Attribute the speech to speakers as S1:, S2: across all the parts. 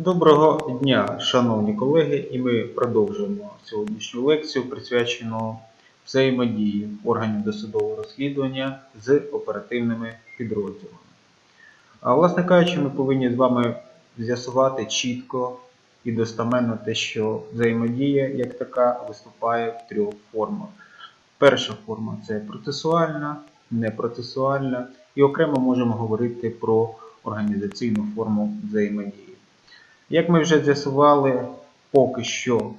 S1: Доброго дня, шановні колеги, і ми продовжуємо сьогоднішню лекцію, присвячену взаємодії органів досудового розслідування з оперативними підрозділами. А власне кажучи, ми повинні з вами з'ясувати чітко і достаменно те, що взаємодія як така виступає в трьох формах. Перша форма це процесуальна, непроцесуальна, і окремо можемо говорити про організаційну форму взаємодії. Як ми вже з'ясували, поки що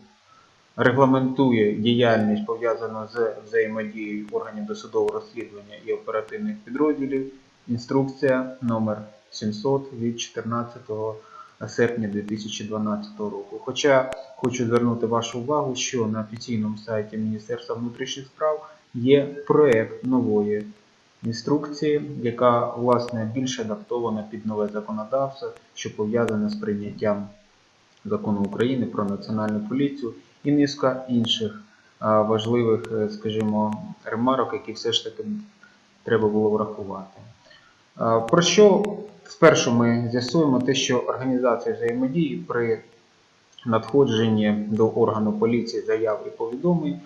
S1: регламентує діяльність пов'язану з взаємодією органів досудового розслідування і оперативних підрозділів інструкція номер 700 від 14 серпня 2012 року. Хоча хочу звернути вашу увагу, що на офіційному сайті Міністерства внутрішніх справ є проект нової інструкції, яка власне більш адаптована під нове законодавство, що пов'язане з прийняттям закону України про національну поліцію і низка інших важливих, е, скажімо, ремарок, які все ж таки треба було врахувати. Про що спершу ми з'ясуємо те, що організація взаємодії при надходженні до органу поліції заяв і повідомлень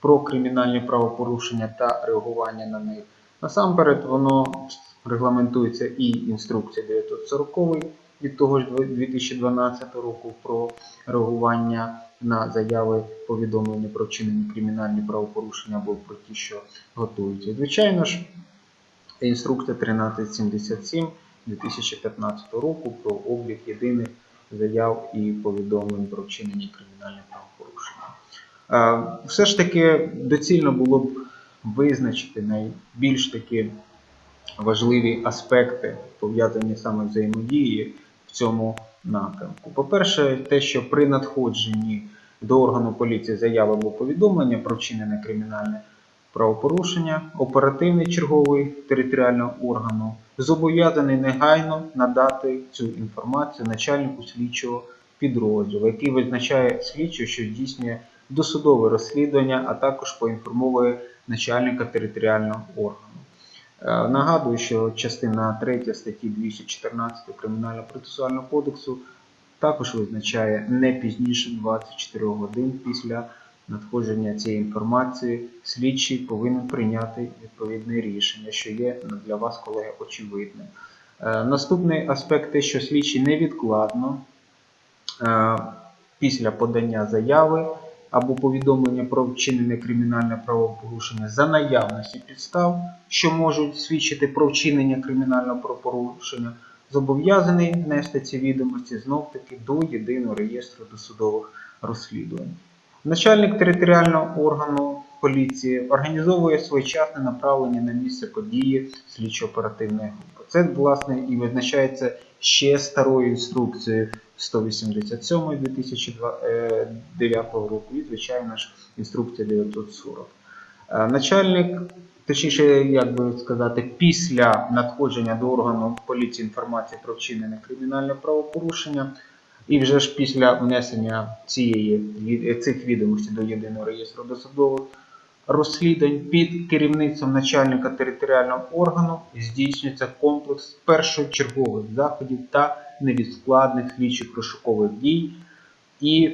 S1: про кримінальні правопорушення та реагування на них. Насамперед, воно регламентується і інструкція 940 від того ж 2012 року про реагування на заяви повідомлення про вчинені кримінальні правопорушення або про ті, що готуються. Звичайно ж, інструкція 1377 2015 року про облік єдиних заяв і повідомлень про вчинені кримінальні правопорушення. Е, Все ж таки доцільно було б визначити найбільш такі важливі аспекти, пов'язані саме взаємодії в цьому напрямку. По-перше, те, що при надходженні до органу поліції заяви або повідомлення про вчинене кримінальне правопорушення, оперативний черговий територіального органу зобов'язаний негайно надати цю інформацію начальнику слідчого підрозділу, який визначає слідчого, що здійснює досудове розслідування, а також поінформовує начальника територіального органу. Е, Нагадую, що частина 3 статті 214 Кримінального процесуального кодексу також визначає не пізніше 24 годин після надходження цієї інформації слідчий повинен прийняти відповідне рішення, що є для вас, колеги, очевидним. Е, Наступний аспект те, що слідчий невідкладно е, після подання заяви або повідомлення про вчинене кримінальне правопорушення за наявності підстав, що можуть свідчити про вчинення кримінального правопорушення, зобов'язаний внести ці відомості знов-таки до єдиного реєстру досудових розслідувань. Начальник територіального органу поліції організовує своєчасне направлення на місце події слідчо-оперативної групи. Це, власне, і визначається ще старою інструкцією 187 2009 року і, звичайно ж, інструкція 940. Е, Начальник, точніше, як би сказати, після надходження до органу поліції інформації про вчинене кримінальне правопорушення, і вже ж після внесення цієї, цих відомостей до єдиного реєстру досудових розслідувань під керівництвом начальника територіального органу здійснюється комплекс першочергових заходів та невідкладних слідчих розшукових дій, і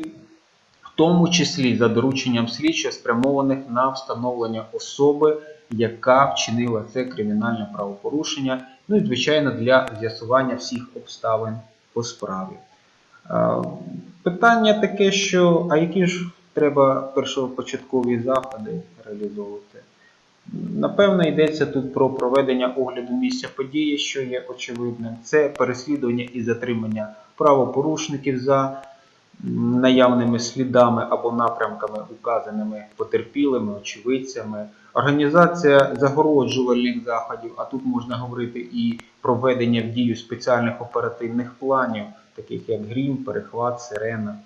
S1: в тому числі за дорученням слідчого спрямованих на встановлення особи, яка вчинила це кримінальне правопорушення, ну і звичайно для з'ясування всіх обставин по справі. Е, Питання таке, що а які ж треба першопочаткові заходи реалізовувати? Напевно, йдеться тут про проведення огляду місця події, що є очевидним. Це переслідування і затримання правопорушників за наявними слідами або напрямками, указаними потерпілими, очевидцями, організація загороджувальних заходів, а тут можна говорити і проведення в дію спеціальних оперативних планів, таких як грім, перехват, сирена.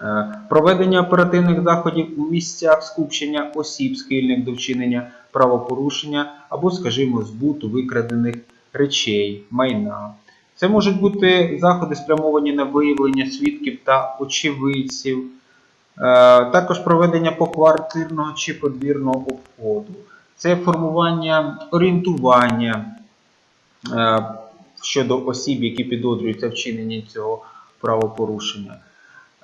S1: Е, Проведення оперативних заходів у місцях скупчення осіб, схильних до вчинення правопорушення або, скажімо, збуту викрадених речей, майна. Це можуть бути заходи, спрямовані на виявлення свідків та очевидців, Е, також проведення поквартирного чи подвірного обходу. Це формування орієнтування е, щодо осіб, які підозрюються вчиненні цього правопорушення.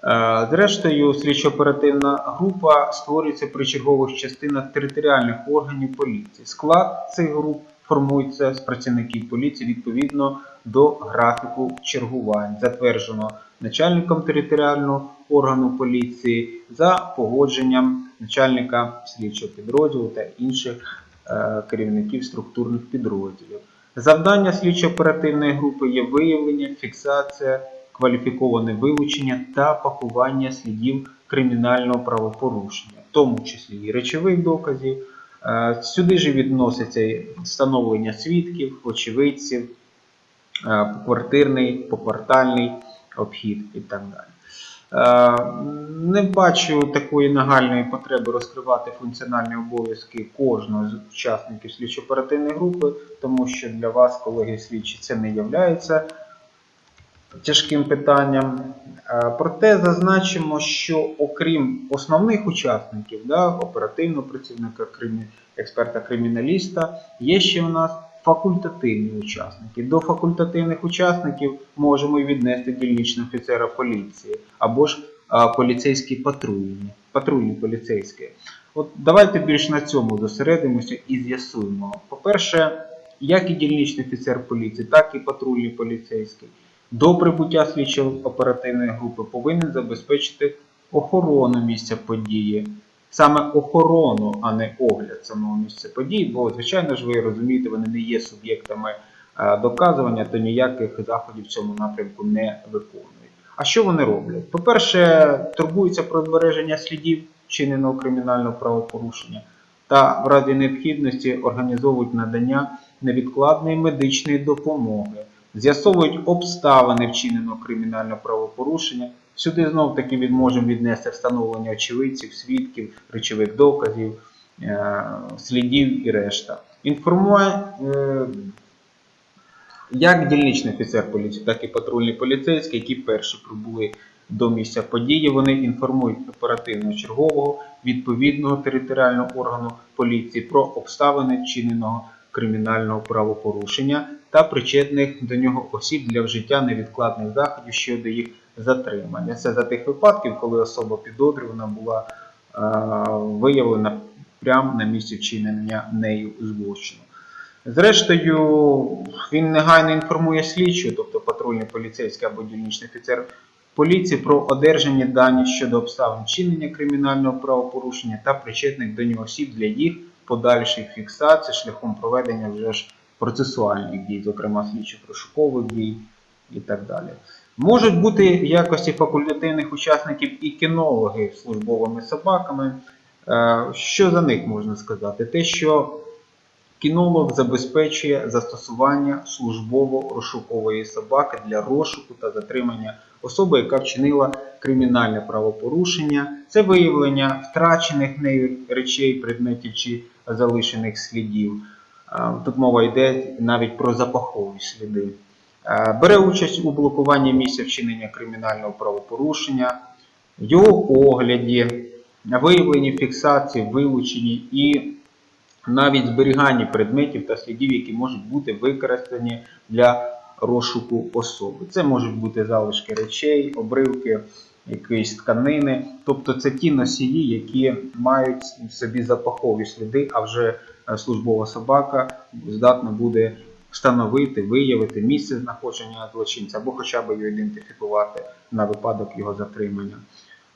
S1: Е, Зрештою, слідчо-оперативна група створюється при чергових частинах територіальних органів поліції. Склад цих груп формується з працівників поліції відповідно до графіку чергувань, затверджено начальником територіального органу поліції за погодженням начальника слідчого підрозділу та інших е, керівників структурних підрозділів. Завдання слідчо-оперативної групи є виявлення, фіксація, кваліфіковане вилучення та пакування слідів кримінального правопорушення, в тому числі і речових доказів. Е, Сюди ж відноситься встановлення свідків, очевидців, е, поквартирний, поквартальний обхід і так далі. Е, Не бачу такої нагальної потреби розкривати функціональні обов'язки кожного з учасників слідчо-оперативної групи, тому що для вас, колеги слідчі, це не є тяжким питанням. Е, Проте зазначимо, що окрім основних учасників, да, оперативного працівника, експерта-криміналіста, є ще у нас факультативні учасники. До факультативних учасників можемо віднести дільничного офіцера поліції або ж а, поліцейські патрульні, патрульні поліцейські. От давайте більш на цьому зосередимося і з'ясуємо. По-перше, як і дільничний офіцер поліції, так і патрульний поліцейський до прибуття слідчо-оперативної групи повинен забезпечити охорону місця події. Саме охорону, а не огляд самого місця події, бо, звичайно ж, ви розумієте, вони не є суб'єктами е, доказування, то ніяких заходів в цьому напрямку не виконують. А що вони роблять? По-перше, турбуються про збереження слідів вчиненого кримінального правопорушення та в разі необхідності організовують надання невідкладної медичної допомоги, з'ясовують обставини вчиненого кримінального правопорушення. Сюди знов таки від можемо віднести встановлення очевидців, свідків, речових доказів, е, слідів і решта. Інформує е, як дільничний офіцер поліції, так і патрульний поліцейський, які перші прибули до місця події. Вони інформують оперативного чергового відповідного територіального органу поліції про обставини вчиненого кримінального правопорушення та причетних до нього осіб для вжиття невідкладних заходів щодо їх затримання. Це за тих випадків, коли особа підозрювана була е, виявлена прямо на місці вчинення нею злочину. Зрештою, він негайно інформує слідчу, тобто патрульний поліцейський або дільничний офіцер поліції про одержані дані щодо обставин вчинення кримінального правопорушення та причетних до нього осіб для їх подальшої фіксації шляхом проведення вже ж процесуальних дій, зокрема слідчих розшукових дій і так далі. Можуть бути в якості факультативних учасників і кінологи з службовими собаками. Е, Що за них можна сказати? Те, що Кінолог забезпечує застосування службово-розшукової собаки для розшуку та затримання особи, яка вчинила кримінальне правопорушення, це виявлення втрачених нею речей, предметів чи залишених слідів. Е, Тут мова йде навіть про запахові сліди. Е, Бере участь у блокуванні місця вчинення кримінального правопорушення, його огляді, виявленні фіксації, вилученні і навіть зберіганні предметів та слідів, які можуть бути використані для розшуку особи. Це можуть бути залишки речей, обривки якоїсь тканини. Тобто це ті носії, які мають в собі запахові сліди, а вже е, службова собака здатна буде встановити, виявити місце знаходження злочинця або хоча б його ідентифікувати на випадок його затримання.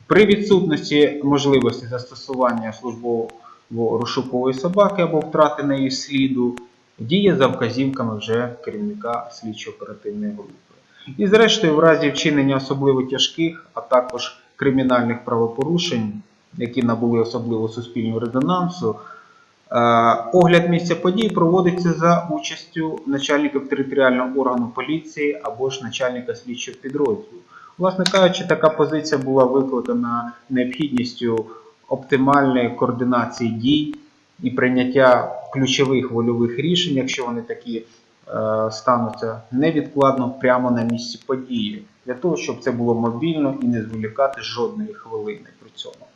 S1: При відсутності можливості застосування службового розшукової собаки або втрати неї сліду, діє за вказівками вже керівника слідчо-оперативної групи. І зрештою, в разі вчинення особливо тяжких, а також кримінальних правопорушень, які набули особливо суспільного резонансу, е, огляд місця подій проводиться за участю начальника територіального органу поліції або ж начальника слідчого підрозділу. Власне кажучи, така позиція була викликана необхідністю оптимальної координації дій і прийняття ключових вольових рішень, якщо вони такі стануться невідкладно прямо на місці події, для того, щоб це було мобільно і не зволікати жодної хвилини при цьому.